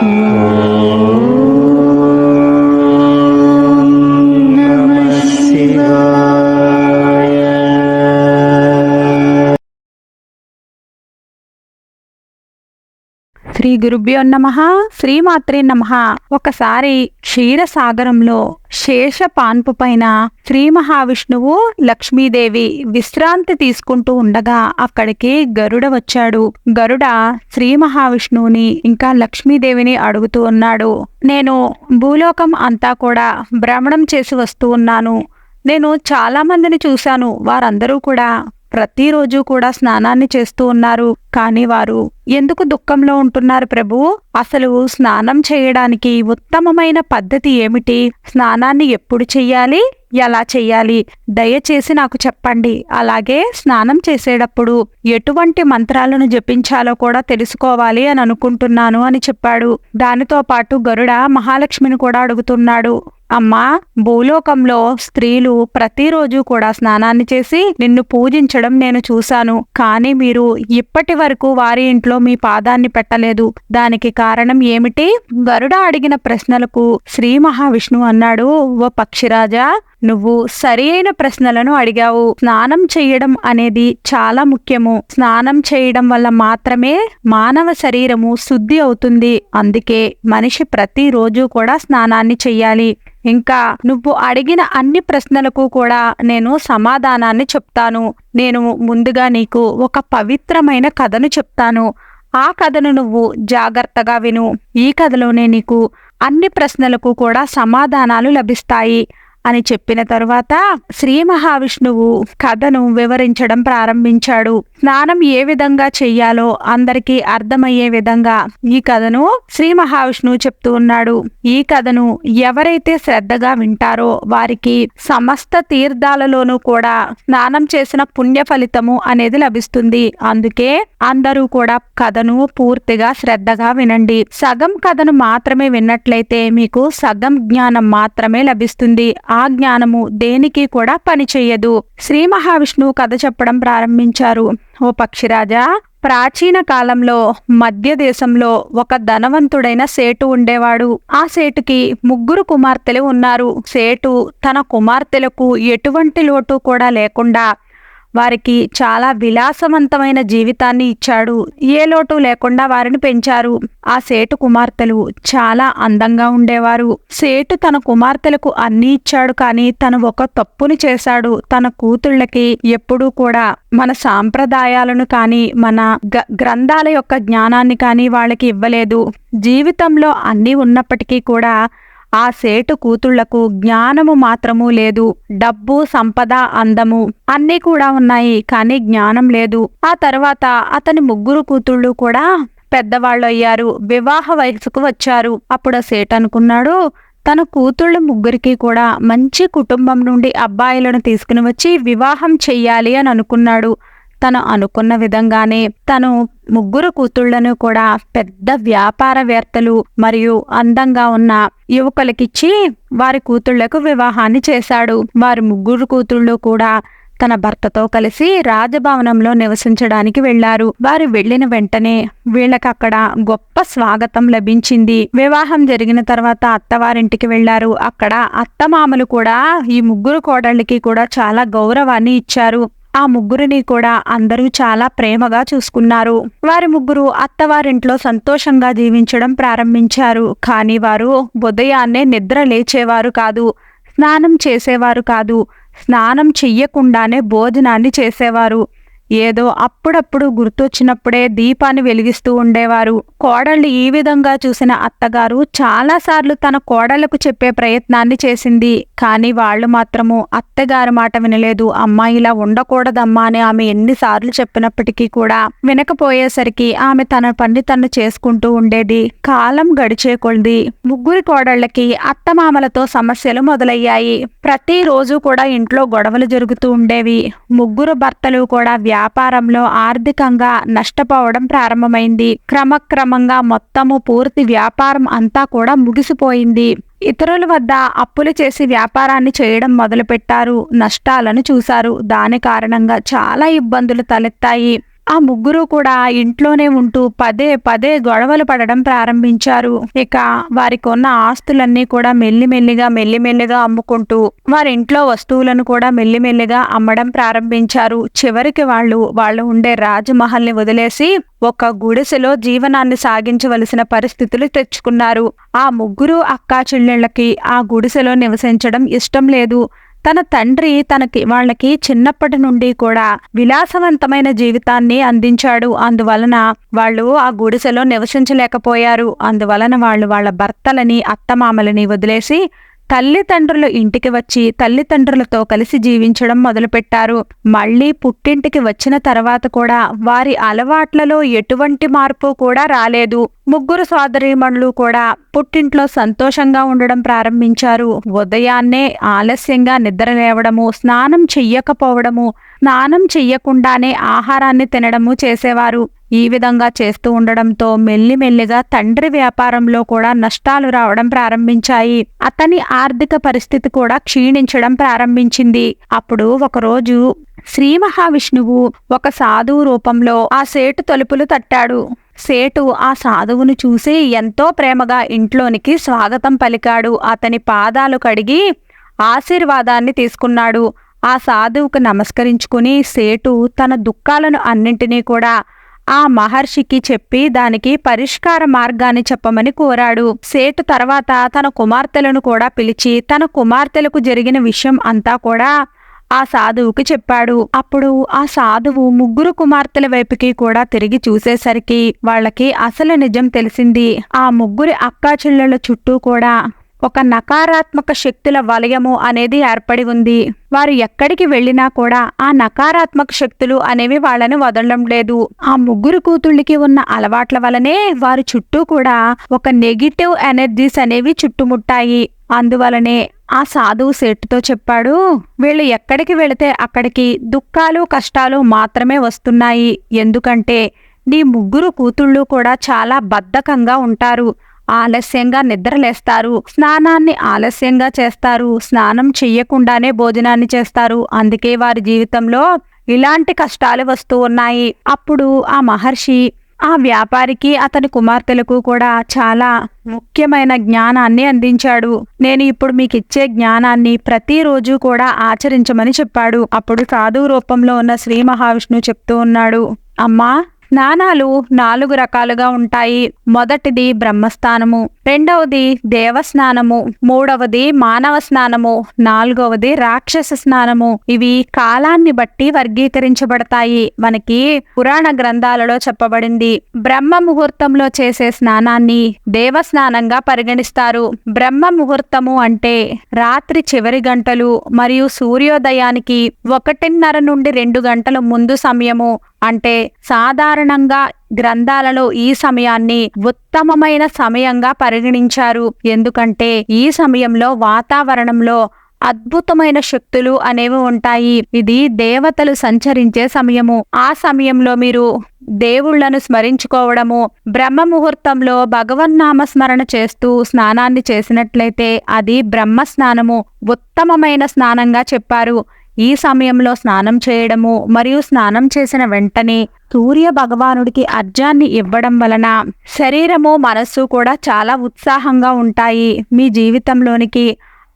Oh. Shri గురుభ్యో నమ. శ్రీమాత్రే నమ. ఒకసారి క్షీరసాగరంలో శేష పాన్పు పైన శ్రీ మహావిష్ణువు లక్ష్మీదేవి విశ్రాంతి తీసుకుంటూ ఉండగా అక్కడికి గరుడ వచ్చాడు. గరుడ శ్రీ మహావిష్ణువుని ఇంకా లక్ష్మీదేవిని అడుగుతూ ఉన్నాడు. నేను భూలోకం అంతా కూడా భ్రమణం చేసి వస్తూ ఉన్నాను. నేను చాలా మందిని చూశాను. వారందరూ కూడా ప్రతిరోజు కూడా స్నానాన్ని చేస్తూ ఉన్నారు. కానీ వారు ఎందుకు దుఃఖంలో ఉంటున్నారు ప్రభు? అసలు స్నానం చేయడానికి ఉత్తమమైన పద్ధతి ఏమిటి? స్నానాన్ని ఎప్పుడు చెయ్యాలి? ఎలా చెయ్యాలి? దయచేసి నాకు చెప్పండి. అలాగే స్నానం చేసేటప్పుడు ఎటువంటి మంత్రాలను జపించాలో కూడా తెలుసుకోవాలి అని అనుకుంటున్నాను అని చెప్పాడు. దానితో పాటు గరుడ మహాలక్ష్మిని కూడా అడుగుతున్నాడు. అమ్మా భూలోకంలో స్త్రీలు ప్రతిరోజు కూడా స్నానాన్ని చేసి నిన్ను పూజించడం నేను చూశాను. కానీ మీరు ఇప్పటి వరకు వారి ఇంట్లో మీ పాదాన్ని పెట్టలేదు. దానికి కారణం ఏమిటి? గరుడ అడిగిన ప్రశ్నలకు శ్రీ మహావిష్ణువు అన్నాడు. ఓ పక్షిరాజా నువ్వు సరియైన ప్రశ్నలను అడిగావు. స్నానం చేయడం అనేది చాలా ముఖ్యము. స్నానం చేయడం వల్ల మాత్రమే మానవ శరీరము శుద్ధి అవుతుంది. అందుకే మనిషి ప్రతిరోజు కూడా స్నానాన్ని చెయ్యాలి. ఇంకా నువ్వు అడిగిన అన్ని ప్రశ్నలకు కూడా నేను సమాధానాన్ని చెప్తాను. నేను ముందుగా నీకు ఒక పవిత్రమైన కథను చెప్తాను. ఆ కథను నువ్వు జాగ్రత్తగా విను. ఈ కథలోనే నీకు అన్ని ప్రశ్నలకు కూడా సమాధానాలు లభిస్తాయి. అని చెప్పిన తరువాత శ్రీ మహావిష్ణువు కథను వివరించడం ప్రారంభించాడు. స్నానం ఏ విధంగా చెయ్యాలో అందరికీ అర్థమయ్యే విధంగా ఈ కథను శ్రీ మహావిష్ణువు చెప్తూ ఉన్నాడు. ఈ కథను ఎవరైతే శ్రద్ధగా వింటారో వారికి సమస్త తీర్థాలలోనూ కూడా స్నానం చేసిన పుణ్య ఫలితము అనేది లభిస్తుంది. అందుకే అందరూ కూడా కథను పూర్తిగా శ్రద్ధగా వినండి. సగం కథను మాత్రమే విన్నట్లయితే మీకు సగం జ్ఞానం మాత్రమే లభిస్తుంది. ఆ ఆ జ్ఞానము దేనికి కూడా పనిచేయదు. శ్రీ మహావిష్ణువు కథ చెప్పడం ప్రారంభించారు. ఓ పక్షిరాజా ప్రాచీన కాలంలో మధ్య దేశంలో ఒక ధనవంతుడైన సేటు ఉండేవాడు. ఆ సేటుకి ముగ్గురు కుమార్తెలు ఉన్నారు. సేటు తన కుమార్తెలకు ఎటువంటి లోటు కూడా లేకుండా వారికి చాలా విలాసవంతమైన జీవితాన్ని ఇచ్చాడు. ఏ లోటు లేకుండా వారిని పెంచారు. ఆ సేటు కుమార్తెలు చాలా అందంగా ఉండేవారు. సేటు తన కుమార్తెలకు అన్నీ ఇచ్చాడు కానీ తను ఒక తప్పుని చేశాడు. తన కూతుళ్ళకి ఎప్పుడూ కూడా మన సాంప్రదాయాలను కానీ మన గ- గ్రంథాల యొక్క జ్ఞానాన్ని కానీ వాళ్ళకి ఇవ్వలేదు. జీవితంలో అన్నీ ఉన్నప్పటికీ కూడా ఆ సేటు కూతుళ్ళకు జ్ఞానము మాత్రము లేదు డబ్బు సంపద అందము అన్నీ కూడా ఉన్నాయి కానీ జ్ఞానం లేదు. ఆ తర్వాత అతని ముగ్గురు కూతుళ్ళు కూడా పెద్దవాళ్ళు అయ్యారు వివాహ వయసుకు వచ్చారు. అప్పుడు సేట్ సేటు అనుకున్నాడు తన కూతుళ్ళ ముగ్గురికి కూడా మంచి కుటుంబం నుండి అబ్బాయిలను తీసుకుని వచ్చి వివాహం చెయ్యాలి అని అనుకున్నాడు. తను అనుకున్న విధంగానే తను ముగ్గురు కూతుళ్ళను కూడా పెద్ద వ్యాపారవేత్తలు మరియు అందంగా ఉన్న యువకులకిచ్చి వారి కూతుళ్ళకు వివాహాన్ని చేశాడు. వారి ముగ్గురు కూతుళ్ళు కూడా తన భర్తతో కలిసి రాజభవనంలో నివసించడానికి వెళ్ళారు వారు వెళ్ళిన వెంటనే వీళ్ళకక్కడ గొప్ప స్వాగతం లభించింది. వివాహం జరిగిన తర్వాత అత్తవారింటికి వెళ్ళారు అక్కడ అత్తమామలు కూడా ఈ ముగ్గురు కోడళ్ళకి కూడా చాలా గౌరవాన్ని ఇచ్చారు. ఆ ముగ్గురిని కూడా అందరూ చాలా ప్రేమగా చూసుకున్నారు. వారి ముగ్గురు అత్తవారింట్లో సంతోషంగా జీవించడం ప్రారంభించారు. కానీ వారు ఉదయాన్నే నిద్ర లేచేవారు కాదు స్నానం చేసేవారు కాదు స్నానం చెయ్యకుండానే భోజనాన్ని చేసేవారు. ఏదో అప్పుడప్పుడు గుర్తొచ్చినప్పుడే దీపాన్ని వెలిగిస్తూ ఉండేవారు. కోడళ్ళు ఈ విధంగా చూసిన అత్తగారు చాలాసార్లు తన కోడళ్ళకు చెప్పే ప్రయత్నాన్ని చేసింది. కానీ వాళ్ళు మాత్రము అత్తగారి మాట వినలేదు. అమ్మాయి ఇలా ఉండకూడదమ్మా అని ఆమె ఎన్నిసార్లు చెప్పినప్పటికీ కూడా వినకపోయేసరికి ఆమె తన పని తను చేసుకుంటూ ఉండేది. కాలం గడిచే కొలిది ముగ్గురి కోడళ్ళకి అత్తమామలతో సమస్యలు మొదలయ్యాయి. ప్రతిరోజు కూడా ఇంట్లో గొడవలు జరుగుతూ ఉండేవి. ముగ్గురు భర్తలు కూడా వ్యాపారంలో ఆర్థికంగా నష్టపోవడం ప్రారంభమైంది. క్రమంగా మొత్తము పూర్తి వ్యాపారం అంతా కూడా ముగిసిపోయింది. ఇతరుల వద్ద అప్పులు చేసి వ్యాపారాన్ని చేయడం మొదలుపెట్టారు. నష్టాలను చూశారు. దాని కారణంగా చాలా ఇబ్బందులు తలెత్తాయి. ఆ ముగ్గురు కూడా ఇంట్లోనే ఉంటూ పదే పదే గొడవలు పడడం ప్రారంభించారు. ఇక వారికి ఉన్న ఆస్తులన్నీ కూడా మెల్లిమెల్లిగా మెల్లిమెల్లిగా అమ్ముకుంటూ వారి ఇంట్లో వస్తువులను కూడా మెల్లిమెల్లిగా అమ్మడం ప్రారంభించారు. చివరికి వాళ్ళు వాళ్ళు ఉండే రాజమహల్ని వదిలేసి ఒక గుడిసెలో జీవనాన్ని సాగించవలసిన పరిస్థితులు తెచ్చుకున్నారు. ఆ ముగ్గురు అక్కా చెల్లెళ్ళకి ఆ గుడిసెలో నివసించడం ఇష్టం లేదు. తన తండ్రి తనకి వాళ్ళకి చిన్నప్పటి నుండి కూడా విలాసవంతమైన జీవితాన్ని అందించాడు. అందువలన వాళ్ళు ఆ గుడిసెలో నివసించలేకపోయారు. అందువలన వాళ్ళు వాళ్ళ భర్తలని అత్తమామలని వదిలేసి తల్లిదండ్రుల ఇంటికి వచ్చి తల్లిదండ్రులతో కలిసి జీవించడం మొదలుపెట్టారు. మళ్ళీ పుట్టింటికి వచ్చిన తర్వాత కూడా వారి అలవాట్లలో ఎటువంటి మార్పు కూడా రాలేదు. ముగ్గురు సోదరీమణులు కూడా పుట్టింట్లో సంతోషంగా ఉండడం ప్రారంభించారు. ఉదయాన్నే ఆలస్యంగా నిద్ర లేవడము స్నానం చెయ్యకపోవడము స్నానం చెయ్యకుండానే ఆహారాన్ని తినడము చేసేవారు. ఈ విధంగా చేస్తూ ఉండడంతో మెల్లిమెల్లిగా తండ్రి వ్యాపారంలో కూడా నష్టాలు రావడం ప్రారంభించాయి. అతని ఆర్థిక పరిస్థితి కూడా క్షీణించడం ప్రారంభించింది. అప్పుడు ఒకరోజు శ్రీ మహావిష్ణువు ఒక సాధువు రూపంలో ఆ సేటు తలుపులు తట్టాడు. సేటు ఆ సాధువును చూసి ఎంతో ప్రేమగా ఇంట్లోనికి స్వాగతం పలికాడు. అతని పాదాలు కడిగి ఆశీర్వాదాన్ని తీసుకున్నాడు. ఆ సాధువుకు నమస్కరించుకుని సేటు తన దుఃఖాలను అన్నింటినీ కూడా ఆ మహర్షికి చెప్పి దానికి పరిష్కార మార్గాన్ని చెప్పమని కోరాడు. సేటు తర్వాత తన కుమార్తెలను కూడా పిలిచి తన కుమార్తెలకు జరిగిన విషయం అంతా కూడా ఆ సాధువుకి చెప్పాడు. అప్పుడు ఆ సాధువు ముగ్గురు కుమార్తెల వైపుకి కూడా తిరిగి చూసేసరికి వాళ్ళకి అసలు నిజం తెలిసింది. ఆ ముగ్గురి అక్కా చెల్లెళ్ళ చుట్టూ కూడా ఒక నకారాత్మక శక్తుల వలయము అనేది ఏర్పడి ఉంది. వారు ఎక్కడికి వెళ్ళినా కూడా ఆ నకారాత్మక శక్తులు అనేవి వాళ్ళని వదలడం లేదు. ఆ ముగ్గురు కూతుళ్ళకి ఉన్న అలవాట్ల వలనే వారి చుట్టూ కూడా ఒక నెగిటివ్ ఎనర్జీస్ అనేవి చుట్టుముట్టాయి. అందువలనే ఆ సాధువు సేటుతో చెప్పాడు వీళ్ళు ఎక్కడికి వెళితే అక్కడికి దుఃఖాలు కష్టాలు మాత్రమే వస్తున్నాయి. ఎందుకంటే నీ ముగ్గురు కూతుళ్ళు కూడా చాలా బద్ధకంగా ఉంటారు. ఆలస్యంగా నిద్రలేస్తారు. స్నానాన్ని ఆలస్యంగా చేస్తారు. స్నానం చెయ్యకుండానే భోజనాన్ని చేస్తారు. అందుకే వారి జీవితంలో ఇలాంటి కష్టాలు వస్తూ ఉన్నాయి. అప్పుడు ఆ మహర్షి ఆ వ్యాపారికి అతని కుమార్తెలకు కూడా చాలా ముఖ్యమైన జ్ఞానాన్ని అందించాడు. నేను ఇప్పుడు మీకు ఇచ్చే జ్ఞానాన్ని ప్రతిరోజు కూడా ఆచరించమని చెప్పాడు. అప్పుడు సాధువు రూపంలో ఉన్న శ్రీ మహావిష్ణువు చెప్తూ ఉన్నాడు అమ్మా స్నానాలు నాలుగు రకాలుగా ఉంటాయి. మొదటిది బ్రహ్మస్నానము రెండవది దేవస్నానము మూడవది మానవ స్నానము నాలుగవది రాక్షస స్నానము. ఇవి కాలాన్ని బట్టి వర్గీకరించబడతాయి. మనకి పురాణ గ్రంథాలలో చెప్పబడింది. బ్రహ్మ ముహూర్తంలో చేసే స్నానాన్ని దేవస్నానంగా పరిగణిస్తారు. బ్రహ్మ ముహూర్తము అంటే రాత్రి చివరి గంటలు మరియు సూర్యోదయానికి ఒకటిన్నర నుండి రెండు గంటల ముందు సమయము. అంటే సాధారణంగా గ్రంథాలలో ఈ సమయాన్ని ఉత్తమమైన సమయంగా పరిగణించారు. ఎందుకంటే ఈ సమయంలో వాతావరణంలో అద్భుతమైన శక్తులు అనేవి ఉంటాయి. ఇది దేవతలు సంచరించే సమయము. ఆ సమయంలో మీరు దేవుళ్ళను స్మరించుకోవడము బ్రహ్మ ముహూర్తంలో భగవన్నామ స్మరణ చేస్తూ స్నానాన్ని చేసినట్లయితే అది బ్రహ్మ స్నానము ఉత్తమమైన స్నానంగా చెప్పారు. ఈ సమయంలో స్నానం చేయడము మరియు స్నానం చేసిన వెంటనే సూర్య భగవానుడికి అర్జాన్ని ఇవ్వడం వలన శరీరము మనస్సు కూడా చాలా ఉత్సాహంగా ఉంటాయి. మీ జీవితంలోనికి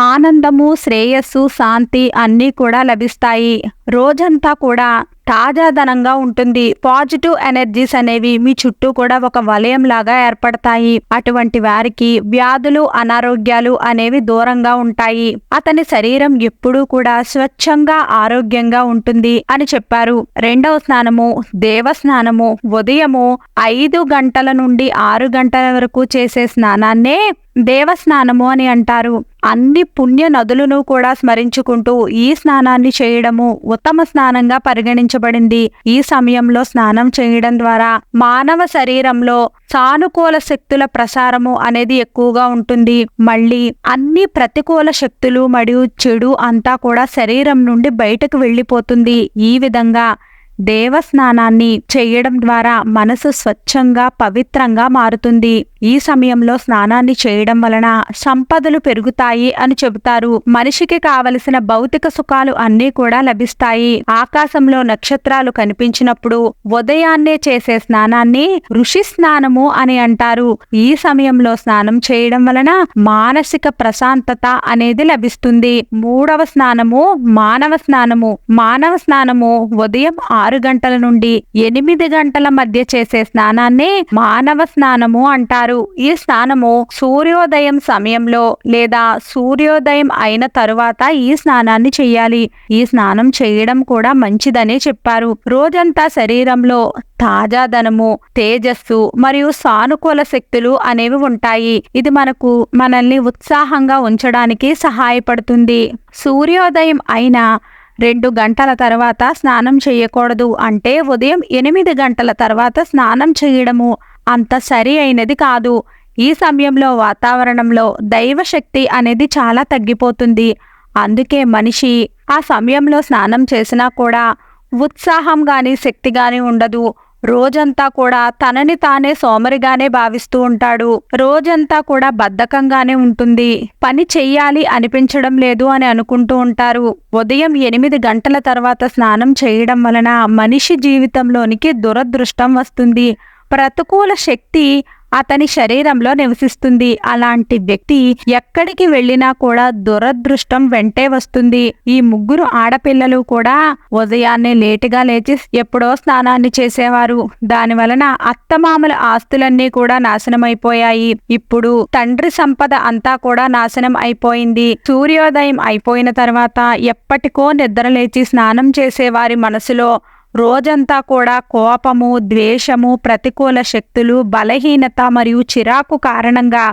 ఆనందము శ్రేయస్సు శాంతి అన్నీ కూడా లభిస్తాయి. రోజంతా కూడా తాజాదనంగా ఉంటుంది. పాజిటివ్ ఎనర్జీస్ అనేవి మీ చుట్టూ కూడా ఒక వలయం లాగా ఏర్పడతాయి. అటువంటి వారికి వ్యాధులు అనారోగ్యాలు అనేవి దూరంగా ఉంటాయి. అతని శరీరం ఎప్పుడూ కూడా స్వచ్ఛంగా ఆరోగ్యంగా ఉంటుంది అని చెప్పారు. రెండవ స్నానము దేవ స్నానము ఉదయము ఐదు గంటల నుండి ఆరు గంటల వరకు చేసే స్నానాన్నే దేవస్నానము అని అంటారు. అన్ని పుణ్య నదులను కూడా స్మరించుకుంటూ ఈ స్నానాన్ని చేయడము ఉత్తమ స్నానంగా పరిగణించబడింది. ఈ సమయంలో స్నానం చేయడం ద్వారా మానవ శరీరంలో సానుకూల శక్తుల ప్రసారము అనేది ఎక్కువగా ఉంటుంది. మళ్ళీ అన్ని ప్రతికూల శక్తులు మరియు చెడు అంతా కూడా శరీరం నుండి బయటకు వెళ్ళిపోతుంది. ఈ విధంగా దేవస్నానాన్ని చేయడం ద్వారా మనసు స్వచ్ఛంగా పవిత్రంగా మారుతుంది. ఈ సమయంలో స్నానాన్ని చేయడం వలన సంపదలు పెరుగుతాయి అని చెబుతారు. మనిషికి కావలసిన భౌతిక సుఖాలు అన్నీ కూడా లభిస్తాయి. ఆకాశంలో నక్షత్రాలు కనిపించినప్పుడు ఉదయాన్నే చేసే స్నానాన్ని ఋషి స్నానము అని అంటారు. ఈ సమయంలో స్నానం చేయడం వలన మానసిక ప్రశాంతత అనేది లభిస్తుంది. మూడవ స్నానము మానవ స్నానము. మానవ స్నానము ఉదయం ఆరు గంటల నుండి ఎనిమిది గంటల మధ్య చేసే స్నానాన్ని మానవ స్నానము అంటారు. ఈ స్నానము సూర్యోదయం సమయంలో లేదా సూర్యోదయం అయిన తరువాత ఈ స్నానాన్ని చేయాలి. ఈ స్నానం చేయడం కూడా మంచిదని చెప్పారు. రోజంతా శరీరంలో తాజాదనము తేజస్సు మరియు సానుకూల శక్తులు అనేవి ఉంటాయి. ఇది మనకు మనల్ని ఉత్సాహంగా ఉంచడానికి సహాయపడుతుంది. సూర్యోదయం అయిన రెండు గంటల తర్వాత స్నానం చేయకూడదు. అంటే ఉదయం ఎనిమిది గంటల తర్వాత స్నానం చేయడము అంత సరి అయినది కాదు. ఈ సమయంలో వాతావరణంలో దైవశక్తి అనేది చాలా తగ్గిపోతుంది. అందుకే మనిషి ఆ సమయంలో స్నానం చేసినా కూడా ఉత్సాహం గాని శక్తి గాని ఉండదు. రోజంతా కూడా తనని తానే సోమరిగానే భావిస్తూ ఉంటాడు. రోజంతా కూడా బద్ధకంగానే ఉంటుంది. పని చెయ్యాలి అనిపించడం లేదు అని అనుకుంటూ ఉంటారు. ఉదయం ఎనిమిది గంటల తర్వాత స్నానం చేయడం వలన మనిషి జీవితంలోనికి దురదృష్టం వస్తుంది. ప్రతికూల శక్తి అతని శరీరంలో నివసిస్తుంది. అలాంటి వ్యక్తి ఎక్కడికి వెళ్ళినా కూడా దురదృష్టం వెంటే వస్తుంది. ఈ ముగ్గురు ఆడపిల్లలు కూడా ఉదయాన్నే లేటుగా లేచి ఎప్పుడో స్నానాన్ని చేసేవారు. దాని వలన అత్తమామల ఆస్తులన్నీ కూడా నాశనమైపోయాయి. ఇప్పుడు తండ్రి సంపద అంతా కూడా నాశనం అయిపోయింది. సూర్యోదయం అయిపోయిన తర్వాత ఎప్పటికో నిద్ర లేచి స్నానం చేసేవారి మనసులో రోజంతా కూడా కోపము ద్వేషము ప్రతికూల శక్తులు బలహీనత మరియు చిరాకు కారణంగా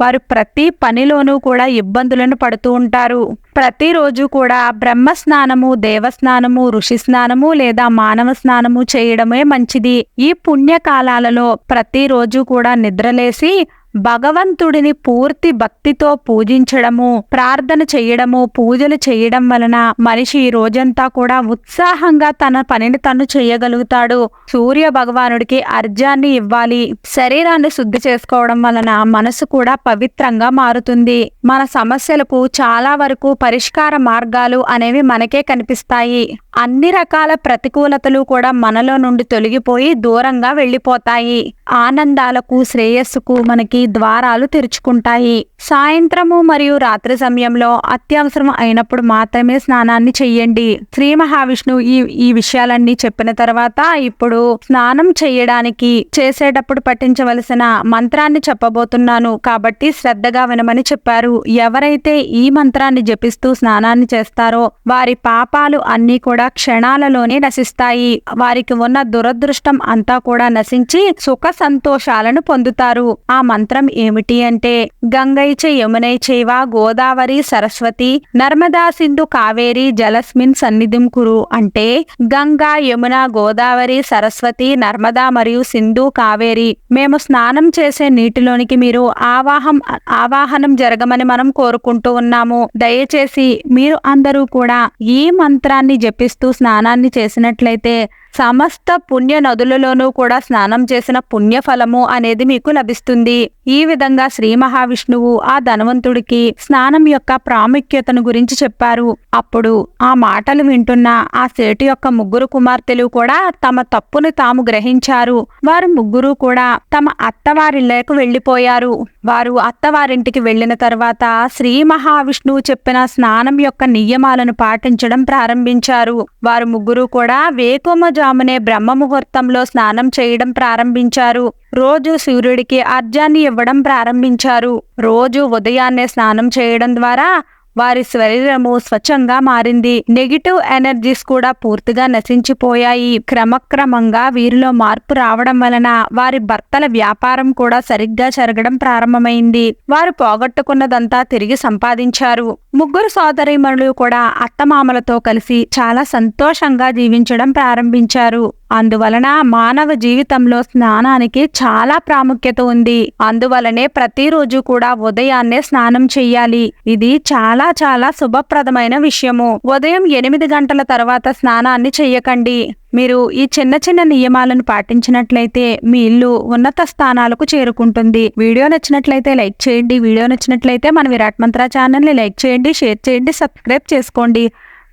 వారు ప్రతి పనిలోనూ కూడా ఇబ్బందులను పడుతూ ఉంటారు. ప్రతిరోజు కూడా బ్రహ్మ స్నానము దేవస్నానము ఋషి స్నానము లేదా మానవ స్నానము చేయడమే మంచిది. ఈ పుణ్యకాలాలలో ప్రతిరోజు కూడా నిద్రలేసి భగవంతుడిని పూర్తి భక్తితో పూజించడము ప్రార్థన చేయడము పూజలు చేయడం వలన మనిషి ఈ రోజంతా కూడా ఉత్సాహంగా తన పనిని తను చేయగలుగుతాడు. సూర్య భగవానుడికి అర్జాన్ని ఇవ్వాలి. శరీరాన్ని శుద్ధి చేసుకోవడం వలన మనసు కూడా పవిత్రంగా మారుతుంది. మన సమస్యలకు చాలా వరకు పరిష్కార మార్గాలు అనేవి మనకే కనిపిస్తాయి. అన్ని రకాల ప్రతికూలతలు కూడా మనలో నుండి తొలగిపోయి దూరంగా వెళ్ళిపోతాయి. ఆనందాలకు శ్రేయస్సుకు మనకి ద్వారాలు తెరుచుకుంటాయి. సాయంత్రము మరియు రాత్రి సమయంలో అత్యవసరం అయినప్పుడు మాత్రమే స్నానాన్ని చెయ్యండి. శ్రీ మహావిష్ణువు ఈ ఈ విషయాలన్నీ చెప్పిన తర్వాత ఇప్పుడు స్నానం చేయడానికి చేసేటప్పుడు పఠించవలసిన మంత్రాన్ని చెప్పబోతున్నాను. కాబట్టి శ్రద్ధగా వినమని చెప్పారు. ఎవరైతే ఈ మంత్రాన్ని జపిస్తూ స్నానాన్ని చేస్తారో వారి పాపాలు అన్నీ కూడా క్షణాలలోనే నశిస్తాయి. వారికి ఉన్న దురదృష్టం అంతా కూడా నశించి సుఖ సంతోషాలను పొందుతారు. ఆ మంత్రం ఏమిటి అంటే గంగైచ యమునై చైవ గోదావరి సరస్వతి నర్మదా సింధు కావేరి జలస్మిన్ సన్నిధిం కురు అంటే గంగా యమున గోదావరి సరస్వతి నర్మదా మరియు సింధు కావేరి మేము స్నానం చేసే నీటిలోనికి మీరు ఆవాహం ఆవాహనం జరగమని మనం కోరుకుంటూ ఉన్నాము. దయచేసి మీరు అందరూ కూడా ఈ మంత్రాన్ని జపిస్తూ స్నానాన్ని చేసినట్లయితే సమస్త పుణ్య నదులలోనూ కూడా స్నానం చేసిన పుణ్యఫలము అనేది మీకు లభిస్తుంది. ఈ విధంగా శ్రీ మహావిష్ణువు ఆ ధనవంతుడికి స్నానం యొక్క ప్రాముఖ్యతను గురించి చెప్పారు. అప్పుడు ఆ మాటలు వింటున్న ఆ సేటు యొక్క ముగ్గురు కుమార్తెలు కూడా తమ తప్పును తాము గ్రహించారు. వారు ముగ్గురు కూడా తమ అత్తవారిళ్ళకు వెళ్ళిపోయారు వారు అత్తవారింటికి వెళ్ళిన తర్వాత శ్రీ మహావిష్ణువు చెప్పిన స్నానం యొక్క నియమాలను పాటించడం ప్రారంభించారు. వారు ముగ్గురు కూడా వేకుమజామునే బ్రహ్మ ముహూర్తంలో స్నానం చేయడం ప్రారంభించారు. రోజు సూర్యుడికి అర్జాన్ని ఇవ్వడం ప్రారంభించారు. రోజు ఉదయాన్నే స్నానం చేయడం ద్వారా వారి శరీరము స్వచ్ఛంగా మారింది. నెగిటివ్ ఎనర్జీస్ కూడా పూర్తిగా నశించిపోయాయి. క్రమక్రమంగా వీరిలో మార్పు రావడం వలన వారి భర్తల వ్యాపారం కూడా సరిగ్గా జరగడం ప్రారంభమైంది. వారు పోగొట్టుకున్నదంతా తిరిగి సంపాదించారు. ముగ్గురు సోదరీమణులు కూడా అత్తమామలతో కలిసి చాలా సంతోషంగా జీవించడం ప్రారంభించారు. అందువలన మానవ జీవితంలో స్నానానికి చాలా ప్రాముఖ్యత ఉంది. అందువలనే ప్రతిరోజు కూడా ఉదయాన్నే స్నానం చెయ్యాలి ఇది చాలా చాలా శుభప్రదమైన విషయము. ఉదయం ఎనిమిది గంటల తర్వాత స్నానాన్ని చెయ్యకండి మీరు ఈ చిన్న చిన్న నియమాలను పాటించినట్లయితే మీ ఇల్లు ఉన్నత స్థానాలకు చేరుకుంటుంది. వీడియో నచ్చినట్లయితే లైక్ చేయండి. వీడియో నచ్చినట్లయితే మన విరాట్ మంత్ర ఛానల్ని లైక్ చేయండి షేర్ చేయండి సబ్స్క్రైబ్ చేసుకోండి.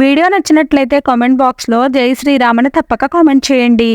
వీడియో నచ్చినట్లయితే కామెంట్ బాక్స్లో జై శ్రీరామ్ అని తప్పక కామెంట్ చేయండి.